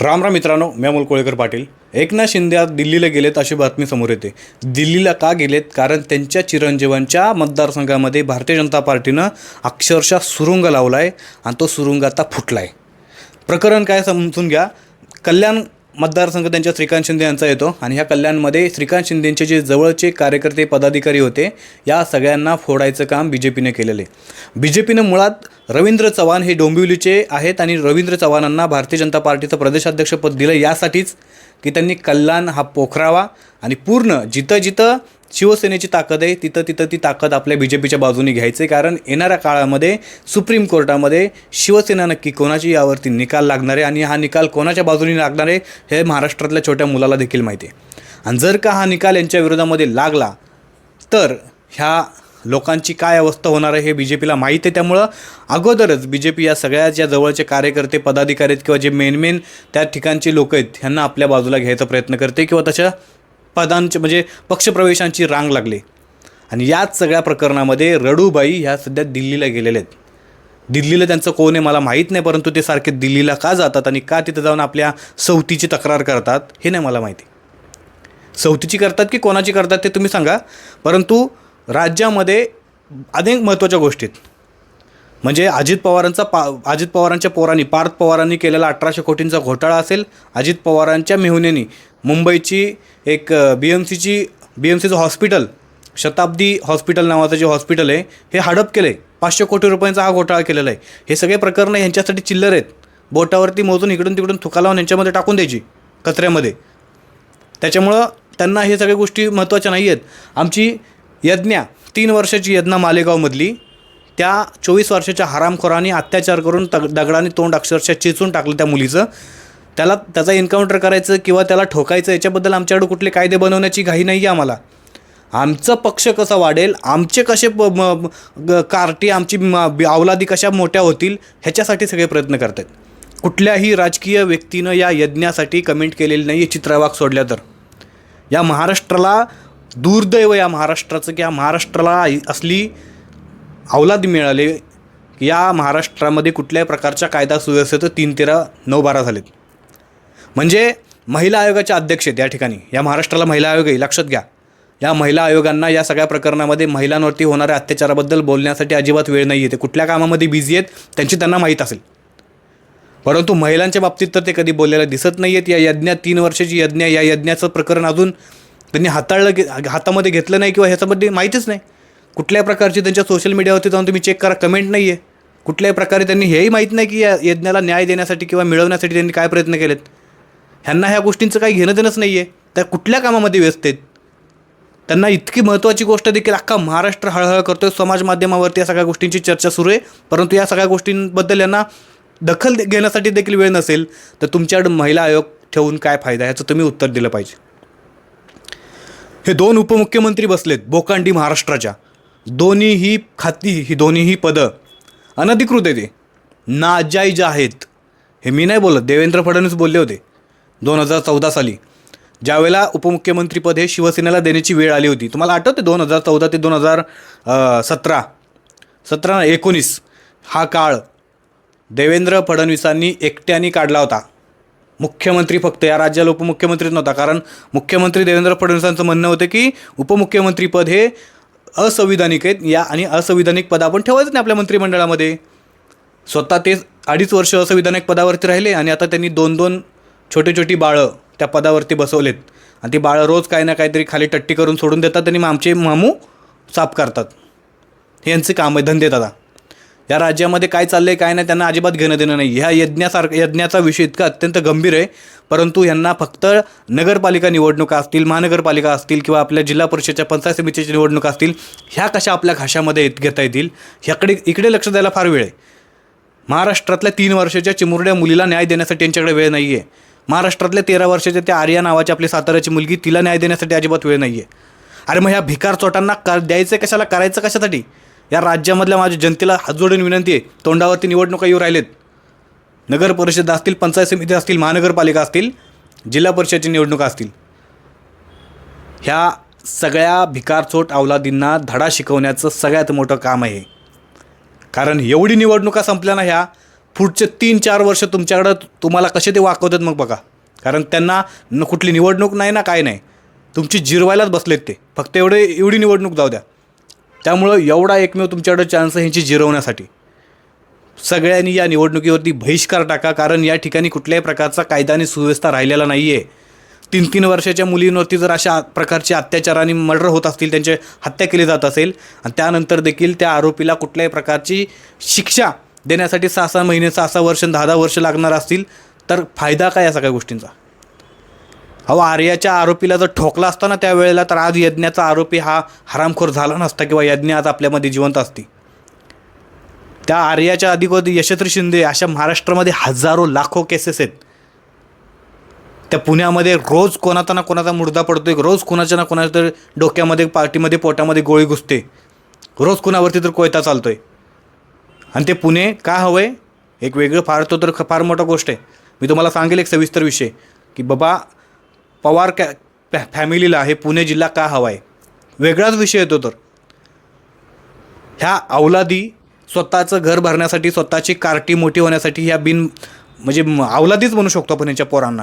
राम राम मित्रांनो मी अमोल कोळेकर पाटील. एकनाथ शिंदे आज दिल्लीला गेलेत अशी बातमी समोर येते. दिल्लीला का गेलेत? कारण त्यांच्या चिरंजीवांच्या मतदारसंघामध्ये भारतीय जनता पार्टीनं अक्षरशः सुरुंग लावला आहे आणि तो सुरुंग आता फुटला आहे प्रकरण काय समजून घ्या. कल्याण मतदारसंघ त्यांच्या श्रीकांत शिंदे यांचा येतो आणि ह्या कल्याणमध्ये श्रीकांत शिंदेंचे जे जवळचे कार्यकर्ते पदाधिकारी होते या सगळ्यांना फोडायचं काम बी जे पीने केलेले बी जे पीनं मुळात रवींद्र चव्हाण हे डोंबिवलीचे आहेत आणि रवींद्र चव्हाणांना भारतीय जनता पार्टीचं प्रदेशाध्यक्षपद दिलं यासाठीच की त्यांनी कल्याण हा पोखरावा आणि पूर्ण जिथं जिथं शिवसेनेची ताकद आहे. तिथं तिथं ती ताकद आपल्या बी जे पीच्या बाजूने घ्यायचे कारण येणाऱ्या काळामध्ये सुप्रीम कोर्टामध्ये शिवसेना नक्की कोणाची यावरती निकाल लागणार आहे आणि हा निकाल कोणाच्या बाजूने लागणार आहे हे महाराष्ट्रातल्या छोट्या मुलाला देखील माहिती आहे. आणि जर का हा निकाल यांच्या विरोधामध्ये लागला तर ह्या लोकांची काय अवस्था होणार आहे हे बी जे पीला माहीत आहे. त्यामुळं अगोदरच बी जे पी या सगळ्या ज्या जवळचे कार्यकर्ते पदाधिकारी आहेत किंवा जे मेन मेन त्या ठिकाणचे लोक आहेत ह्यांना आपल्या बाजूला घ्यायचा प्रयत्न करते किंवा तशा पदांचे म्हणजे पक्षप्रवेशांची रांग लागली. आणि याच सगळ्या प्रकरणामध्ये रडूबाई ह्या सध्या दिल्लीला गेलेल्या आहेत. दिल्लीला त्यांचं कोण आहे मला माहीत नाही परंतु ते सारखे दिल्लीला का जातात आणि का तिथं जाऊन आपल्या सवतीची तक्रार करतात हे नाही मला माहिती. सवतीची करतात की कोणाची करतात ते तुम्ही सांगा. परंतु राज्यामध्ये अनेक महत्त्वाच्या गोष्टी आहेत. म्हणजे अजित पवारांचा पा अजित पवारांच्या पोरांनी पार्थ पवारांनी केलेला अठराशे कोटींचा घोटाळा असेल अजित पवारांच्या मेहुनेनी मुंबईची एक बी एम सीची बी एम सीचं हॉस्पिटल शताब्दी हॉस्पिटल नावाचं जे हॉस्पिटल आहे हे हडप केलं आहे पाचशे कोटी रुपयांचा हा घोटाळा केलेला आहे. हे सगळे प्रकरणं ह्यांच्यासाठी चिल्लर आहेत. बोटावरती मोजून इकडून तिकडून थुका लावून यांच्यामध्ये टाकून द्यायची कचऱ्यामध्ये. त्याच्यामुळं त्यांना हे सगळ्या गोष्टी महत्त्वाच्या नाही आहेत आमची यज्ञा तीन वर्षाची यज्ञा मालेगावमधली त्या चोवीस वर्षाच्या हरामखोरांनी अत्याचार करून तग दगडाने तोंड अक्षरशः चेचून टाकलं त्या मुलीचं. त्याला त्याचा एन्काउंटर करायचं किंवा त्याला ठोकायचं याच्याबद्दल आमच्याकडे कुठले कायदे बनवण्याची घाई नाही आहे आम्हाला. आमचं पक्ष कसा वाढेल आमचे कसे प- म- कार्टी आमची म- अवलादी कशा मोठ्या होतील ह्याच्यासाठी सगळे प्रयत्न करत आहेत कुठल्याही राजकीय व्यक्तीनं या यज्ञासाठी कमेंट केलेली नाही आहे चित्रवाघ सोडल्या तर. या महाराष्ट्राला दुर्दैव या महाराष्ट्राचं की या महाराष्ट्राला असली अवलाद मिळाले या महाराष्ट्रामध्ये कुठल्याही प्रकारच्या कायदा सुव्यवस्थेचं तीन तेरा नऊ बारा झालेत. म्हणजे महिला आयोगाच्या अध्यक्ष आहेत या ठिकाणी. या महाराष्ट्राला महिला आयोग आहे लक्षात घ्या. या महिला आयोगांना या सगळ्या प्रकरणामध्ये महिलांवरती होणाऱ्या अत्याचाराबद्दल बोलण्यासाठी अजिबात वेळ नाही आहे ते कुठल्या कामामध्ये बिझी आहेत त्यांची त्यांना माहीत असेल. परंतु महिलांच्या बाबतीत तर ते कधी बोललेलं दिसत नाही आहेत या यज्ञात तीन वर्षाची यज्ञ या यज्ञाचं प्रकरण अजून त्यांनी हाताळलं घे हातामध्ये घेतलं नाही किंवा ह्याच्यामध्ये माहितीच नाही. कुठल्याही प्रकारची त्यांच्या सोशल मीडियावरती जाऊन तुम्ही चेक करा. कमेंट नाही आहे कुठल्याही प्रकारे त्यांनी हेही माहीत नाही की या यज्ञाला न्याय देण्यासाठी किंवा मिळवण्यासाठी त्यांनी काय प्रयत्न केलेत. ह्यांना ह्या गोष्टींचं काही घेणं देणंच नाही आहे त्या कुठल्या कामामध्ये व्यस्त आहेत? त्यांना इतकी महत्त्वाची गोष्ट देखील अख्खा महाराष्ट्र हळहळ करतोय. समाज माध्यमावरती या सगळ्या गोष्टींची चर्चा सुरू आहे. परंतु या सगळ्या गोष्टींबद्दल यांना दखल दे- घेण्यासाठी देखील वेळ नसेल तर तुमच्याकडे महिला आयोग ठेवून काय फायदा ह्याचं तुम्ही उत्तर दिलं पाहिजे. हे दोन उपमुख्यमंत्री बसलेत बोकांडी महाराष्ट्राच्या. दोन्हीही खाती ही दोन्हीही पदं अनधिकृत आहे ते नाजायज आहेत. हे मी नाही बोलत देवेंद्र फडणवीस बोलले होते दोन हजार चौदा साली. ज्यावेळेला उपमुख्यमंत्रीपद हे शिवसेनेला देण्याची वेळ आली होती. तुम्हाला आठवते दोन हजार चौदा ते दोन हजार सतरा? सतरा एकोणीस. हा काळ देवेंद्र फडणवीसांनी एकट्याने काढला होता. मुख्यमंत्री फक्त या राज्याला उपमुख्यमंत्रीच नव्हता कारण मुख्यमंत्री देवेंद्र फडणवीसांचं म्हणणं होतं की उपमुख्यमंत्रीपद हे असंविधानिक आहेत. या आणि असंविधानिक पद आपण ठेवायचं नाही आपल्या मंत्रिमंडळामध्ये. स्वतः ते अडीच वर्ष असंविधानिक पदावरती राहिले आणि आता त्यांनी दोन दोन छोटी छोटी बाळं त्या पदावरती बसवलेत. आणि ती बाळं रोज काही ना काहीतरी खाली टट्टी करून सोडून देतात आणि मग आमचे मामू साफ करतात. हे यांचे काम आहे धंदे दादा. या राज्यामध्ये काय चाललं आहे काय नाही त्यांना अजिबात घेणं देणं नाही. ह्या यज्ञासारखं यज्ञाचा विषय इतका अत्यंत गंभीर आहे. परंतु यांना फक्त नगरपालिका निवडणुका असतील महानगरपालिका असतील किंवा आपल्या जिल्हा परिषदच्या पंचायत समितीच्या निवडणुका असतील ह्या कशा आपल्या घाशामध्ये येत घेता येतील ह्याकडे इकडे लक्ष द्यायला फार वेळ आहे. महाराष्ट्रातल्या तीन वर्षाच्या चिमुरड्या मुलीला न्याय देण्यासाठी यांच्याकडे वेळ नाही आहे महाराष्ट्रातल्या तेरा वर्षाच्या त्या आर्या नावाची आपली साताऱ्याची मुलगी तिला न्याय देण्यासाठी अजिबात वेळ नाही आहे अरे मग ह्या भिकार चोटांना कर द्यायचं कशाला करायचं कशासाठी? या राज्यामधल्या माझ्या जनतेला हात जोडून विनंती आहे तोंडावरती निवडणुका येऊ राहिलेत. नगर परिषद असतील पंचायत समिती असतील महानगरपालिका असतील जिल्हा परिषदेची निवडणुका असतील. ह्या सगळ्या भिकारचोट अवलादींना धडा शिकवण्याचं सगळ्यात मोठं काम आहे. कारण एवढी निवडणुका संपल्या ना ह्या पुढचे तीन चार वर्ष तुमच्याकडं तुम्हाला कसे ते वाकवतात मग बघा. कारण त्यांना न कुठली निवडणूक नाही ना काय नाही. तुमची जिरवायलाच बसलेत ते. फक्त एवढे एवढी निवडणूक जाऊ द्या. त्यामुळं एवढा एकमेव तुमच्याकडे चान्स आहे ह्यांची जिरवण्यासाठी. सगळ्यांनी या निवडणुकीवरती बहिष्कार टाका कारण या ठिकाणी कुठल्याही प्रकारचा कायदा आणि सुव्यवस्था राहिलेला नाही आहे तीन तीन वर्षाच्या मुलींवरती जर अशा प्रकारचे अत्याचार आणि मर्डर होत असतील त्यांचे हत्या केली जात असेल आणि त्यानंतर देखील त्या आरोपीला कुठल्याही प्रकारची शिक्षा देण्यासाठी सहा सहा महिने सहा सहा वर्ष दहा दहा वर्ष लागणार असतील तर फायदा काय या सगळ्या गोष्टींचा? अहो आर्याच्या आरोपीला जर ठोकला असता ना त्यावेळेला तर आज यज्ञाचा आरोपी हा हरामखोर झाला नसता किंवा यज्ञ आज आपल्यामध्ये जिवंत असती. त्या आर्याच्या अधिकोधी यशस्वी शिंदे अशा महाराष्ट्रामध्ये हजारो लाखो केसेस आहेत. त्या पुण्यामध्ये रोज कोणाचा ना कोणाचा मुर्दा पडतोय रोज कोणाच्या ना कोणाच्या तर डोक्यामध्ये पार्टीमध्ये पोटामध्ये गोळी घुसते. रोज कुणावरती तर कोयता चालतोय. आणि ते पुणे का हवं आहे एक वेगळं फार तो तर फार मोठा गोष्ट आहे. मी तुम्हाला सांगेल एक सविस्तर विषय की बाबा पवार कॅ फॅ फॅमिलीला हे पुणे जिल्हा का हवा आहे? वेगळाच विषय येतो तर. ह्या अवलादी स्वतःचं घर भरण्यासाठी स्वतःची कार्टी मोठी होण्यासाठी ह्या बिन म्हणजे म- अवलादीच म्हणू शकतो आपण यांच्या पोरांना.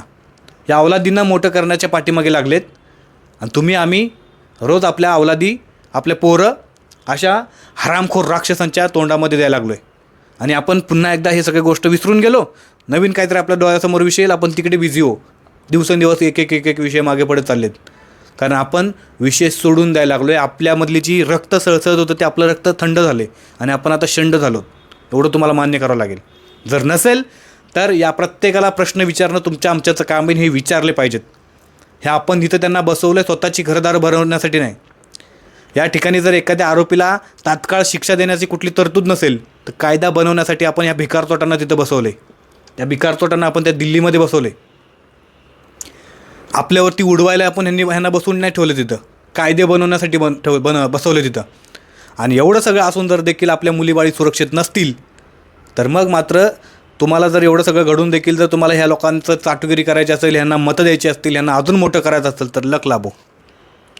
या अवलादींना मोठं करण्याच्या पाठीमागे लागलेत. आणि तुम्ही आम्ही रोज आपल्या अवलादी आपले पोरं अशा हरामखोर राक्षसांच्या तोंडामध्ये द्यायला लागलो आहे आणि आपण पुन्हा एकदा हे सगळे गोष्ट विसरून गेलो. नवीन काहीतरी आपल्या डोळ्यासमोर विषय आपण तिकडे बिझी हो. दिवसेंदिवस एक एक एक एक विषय मागे पडत चाललेत. कारण आपण विषय सोडून द्यायला लागलो आहे आपल्यामधली जी रक्त सळसळत होतं ते आपलं रक्त थंड झाले आणि आपण आता शंड झालो. एवढं तुम्हाला मान्य करावं लागेल. जर नसेल तर या प्रत्येकाला प्रश्न विचारणं तुमच्या आमच्याचं काम आहे हे विचारले पाहिजेत. हे आपण इथं त्यांना बसवलं स्वतःची घरदार भरवण्यासाठी नाही. या ठिकाणी जर एखाद्या आरोपीला तात्काळ शिक्षा देण्याची कुठली तरतूद नसेल तर कायदा बनवण्यासाठी आपण या भिकारचोटांना तिथं बसवले त्या भिकारचोटांना आपण त्या दिल्लीमध्ये बसवले आपल्यावरती उडवायला आपण ह्यांनी ह्यांना बसून नाही ठेवलं तिथं. कायदे बनवण्यासाठी बन ठेव बन बसवले तिथं. आणि एवढं सगळं असून जर देखील आपल्या मुलीबाळी सुरक्षित नसतील तर मग मात्र तुम्हाला जर एवढं सगळं घडून देखील जर तुम्हाला ह्या लोकांचं चाटुगिरी करायची असेल ह्यांना मतं द्यायची असतील ह्यांना अजून मोठं करायचं असेल तर लक लाभो.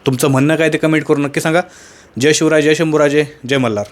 तुमचं म्हणणं काय ते कमेंट करून नक्की सांगा. जय शिवराय जय शंभूराजे जय मल्हार.